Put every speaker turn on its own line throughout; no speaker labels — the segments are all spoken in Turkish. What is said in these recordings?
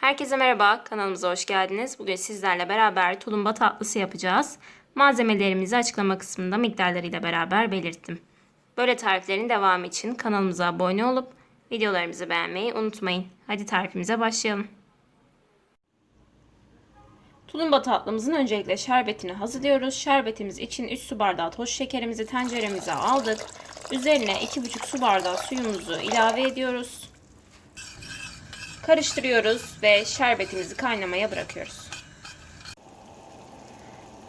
Herkese merhaba, kanalımıza hoş geldiniz. Bugün sizlerle beraber tulumba tatlısı yapacağız. Malzemelerimizi açıklama kısmında miktarlarıyla beraber belirttim. Böyle tariflerin devamı için kanalımıza abone olup videolarımızı beğenmeyi unutmayın. Hadi tarifimize başlayalım. Tulumba tatlımızın öncelikle şerbetini hazırlıyoruz. Şerbetimiz için 3 su bardağı toz şekerimizi tenceremize aldık. Üzerine 2,5 su bardağı suyumuzu ilave ediyoruz. Karıştırıyoruz ve şerbetimizi kaynamaya bırakıyoruz.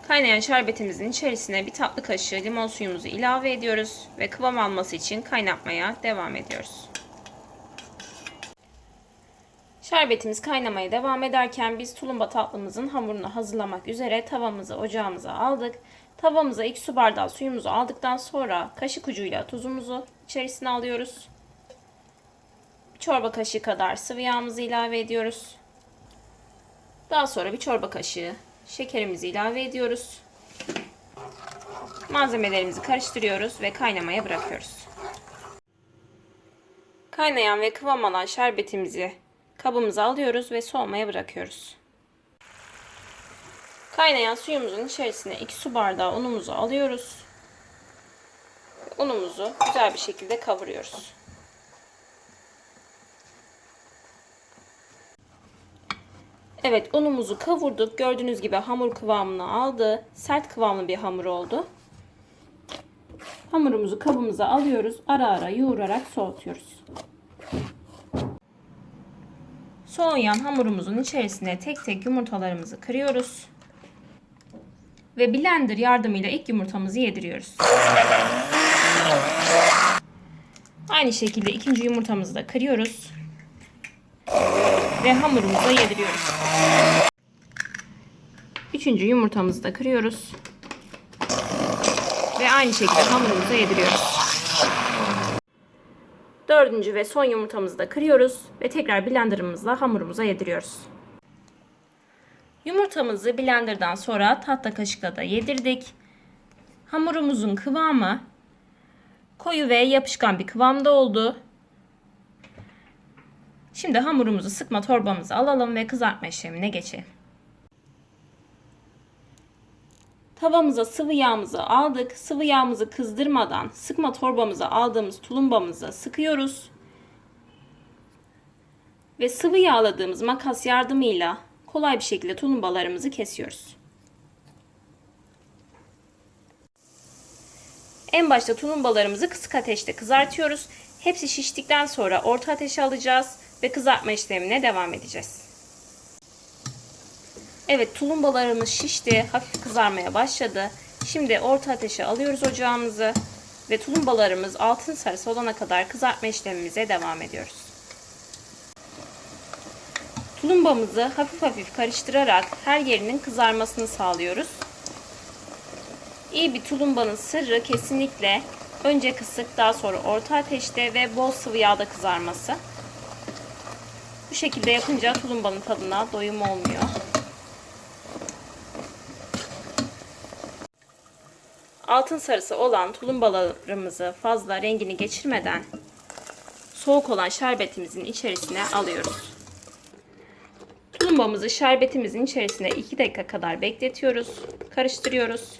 Kaynayan şerbetimizin içerisine bir tatlı kaşığı limon suyumuzu ilave ediyoruz ve kıvam alması için kaynatmaya devam ediyoruz. Şerbetimiz kaynamaya devam ederken biz tulumba tatlımızın hamurunu hazırlamak üzere tavamızı ocağımıza aldık. Tavamıza 2 su bardağı suyumuzu aldıktan sonra kaşık ucuyla tuzumuzu içerisine alıyoruz. Çorba kaşığı kadar sıvı yağımızı ilave ediyoruz. Daha sonra bir çorba kaşığı şekerimizi ilave ediyoruz. Malzemelerimizi karıştırıyoruz ve kaynamaya bırakıyoruz. Kaynayan ve kıvam alan şerbetimizi kabımıza alıyoruz ve soğumaya bırakıyoruz. Kaynayan suyumuzun içerisine 2 su bardağı unumuzu alıyoruz. Unumuzu güzel bir şekilde kavuruyoruz. Evet unumuzu kavurduk. Gördüğünüz gibi hamur kıvamını aldı. Sert kıvamlı bir hamur oldu. Hamurumuzu kabımıza alıyoruz. Ara ara yoğurarak soğutuyoruz. Soğuyan hamurumuzun içerisine tek tek yumurtalarımızı kırıyoruz. Ve blender yardımıyla ilk yumurtamızı yediriyoruz. Aynı şekilde ikinci yumurtamızı da kırıyoruz. Ve hamurumuza yediriyoruz. Üçüncü yumurtamızı da kırıyoruz. Ve aynı şekilde hamurumuza yediriyoruz. Dördüncü ve son yumurtamızı da kırıyoruz ve tekrar blenderımızla hamurumuza yediriyoruz. Yumurtamızı blenderdan sonra tahta kaşıkla da yedirdik. Hamurumuzun kıvamı koyu ve yapışkan bir kıvamda oldu. Şimdi hamurumuzu sıkma torbamıza alalım ve kızartma işlemine geçelim. Tavamıza sıvı yağımızı aldık. Sıvı yağımızı kızdırmadan sıkma torbamıza aldığımız tulumbamızı sıkıyoruz. Ve sıvı yağladığımız makas yardımıyla kolay bir şekilde tulumbalarımızı kesiyoruz. En başta tulumbalarımızı kısık ateşte kızartıyoruz. Hepsi şiştikten sonra orta ateşe alacağız ve kızartma işlemine devam edeceğiz. Evet tulumbalarımız şişti, hafif kızarmaya başladı. Şimdi orta ateşe alıyoruz ocağımızı ve tulumbalarımız altın sarısı olana kadar kızartma işlemimize devam ediyoruz. Tulumbamızı hafif hafif karıştırarak her yerinin kızarmasını sağlıyoruz. İyi bir tulumbanın sırrı kesinlikle önce kısık daha sonra orta ateşte ve bol sıvı yağda kızarması. Bu şekilde yapınca tulumbanın tadına doyum olmuyor. Altın sarısı olan tulumbalarımızı fazla rengini geçirmeden soğuk olan şerbetimizin içerisine alıyoruz. Tulumbamızı şerbetimizin içerisine 2 dakika kadar bekletiyoruz. Karıştırıyoruz.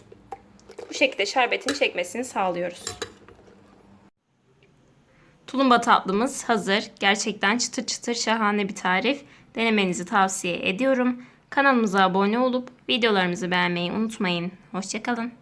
Bu şekilde şerbetin çekmesini sağlıyoruz. Tulumba tatlımız hazır. Gerçekten çıtır çıtır şahane bir tarif. Denemenizi tavsiye ediyorum. Kanalımıza abone olup videolarımızı beğenmeyi unutmayın. Hoşçakalın.